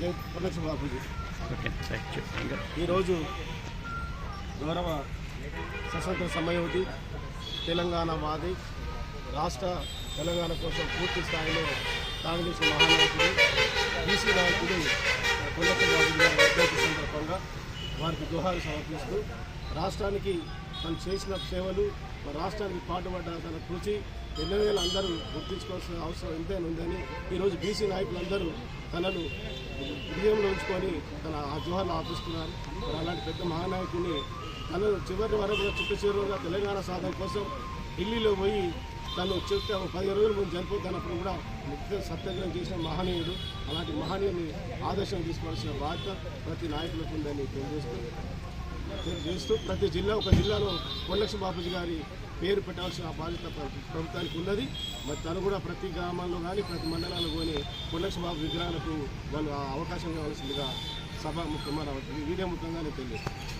జై బాబుజీ ఓకే ఈరోజు గౌరవ సశస్త్ర సమయోధి తెలంగాణ వాది రాష్ట్ర తెలంగాణ కోసం పూర్తి స్థాయిలో కాంగ్రెస్ మహానాయకుడు బీసీ నాయకుడు పుల్లక్క బాబు గారి సందర్భంగా వారికి గుహాలు సమర్పిస్తూ రాష్ట్రానికి తను చేసిన సేవలు మన రాష్ట్రానికి పాటుపడ్డ తన కృషి ఎన్నో అందరూ గుర్తించుకోవాల్సిన అవసరం ఎంతైనా ఉందని ఈరోజు బీసీ నాయకులందరూ తనను హృదయంలో ఉంచుకొని తన ఆ జోహార్లు ఆపిస్తున్నారు. మరి అలాంటి పెద్ద మహానాయకుడిని తను చివరి వరకు చుట్టచివరుగా తెలంగాణ సాధన కోసం ఢిల్లీలో పోయి తను చెప్తే ఒక పది రోజుల ముందు చనిపోతున్నప్పుడు కూడా ముఖ్య సత్యాగ్రహం చేసిన మహనీయుడు అలాంటి మహనీయుని ఆదర్శం తీసుకోవాల్సిన బాధ్యత ప్రతి నాయకులకు ఉందని తెలియజేస్తూ తెలియజేస్తూ ప్రతి జిల్లా ఒక జిల్లాలో కొండలక్ష బాపూజీ గారి పేరు పెట్టాల్సిన బాధ్యత ప్రభుత్వానికి ఉన్నది. మరి తను కూడా ప్రతి గ్రామాల్లో కానీ ప్రతి మండలాల్లో కానీ కొండలక్ష విగ్రహాలకు వాళ్ళు ఆ అవకాశం కావాల్సిందిగా సభ ముఖ్యమైన వీడియో ముఖ్యంగా నేను తెలియజేస్తాను.